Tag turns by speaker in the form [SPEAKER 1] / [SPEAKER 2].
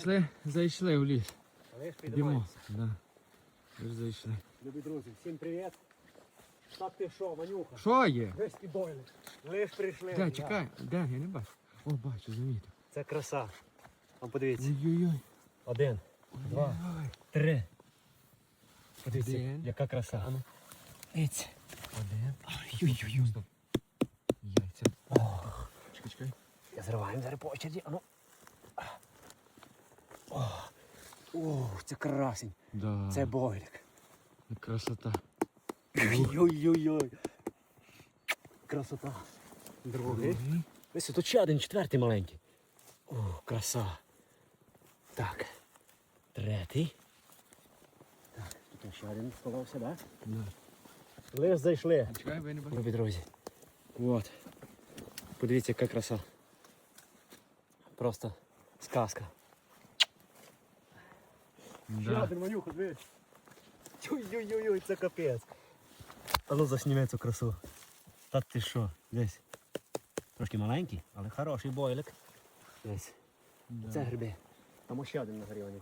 [SPEAKER 1] Зайшли, зайшли в ліс.
[SPEAKER 2] Але ж
[SPEAKER 1] Йдемо. Да. Ви ж зайшли.
[SPEAKER 2] Любі друзі, всім привіт. Так ти що, Манюха?
[SPEAKER 1] Що є?
[SPEAKER 2] Весь підойли. Лиш прийшли.
[SPEAKER 1] Де, чекай, де, я не бачу. О, бачу, замітив.
[SPEAKER 2] Це краса. Вам подивіться.
[SPEAKER 1] Ой-ой-ой.
[SPEAKER 2] Один, два,
[SPEAKER 1] Ой.
[SPEAKER 2] три. Подивіться,
[SPEAKER 1] Один.
[SPEAKER 2] яка краса. Ану. Дивіться. Один.
[SPEAKER 1] Ой-ой-ой. Яйця.
[SPEAKER 2] Ох.
[SPEAKER 1] Чекай, чекай.
[SPEAKER 2] Я зриваємо зараз по очереді. Ану. О, Ох, це красень.
[SPEAKER 1] Да.
[SPEAKER 2] Це бойлик.
[SPEAKER 1] красота.
[SPEAKER 2] Ой-ой-ой. Красота. Другий. Ось тут ще один четвертий маленький. О, краса. Так. Третій. Так, тут ще один сховався, так?
[SPEAKER 1] Да.
[SPEAKER 2] Лиш зайшли.
[SPEAKER 1] Чекай, ви не бачите.
[SPEAKER 2] Любі друзі. От. Подивіться, яка краса. Просто сказка. Ще
[SPEAKER 1] Да.
[SPEAKER 2] один манюха, дивись. Ой-ой-ой, це капець. А ну засніме цю красу. Та ти що, десь. Трошки маленький, але хороший бойлик. Десь.
[SPEAKER 1] Да.
[SPEAKER 2] Це гриби. Там ще один на горі, Ванюх.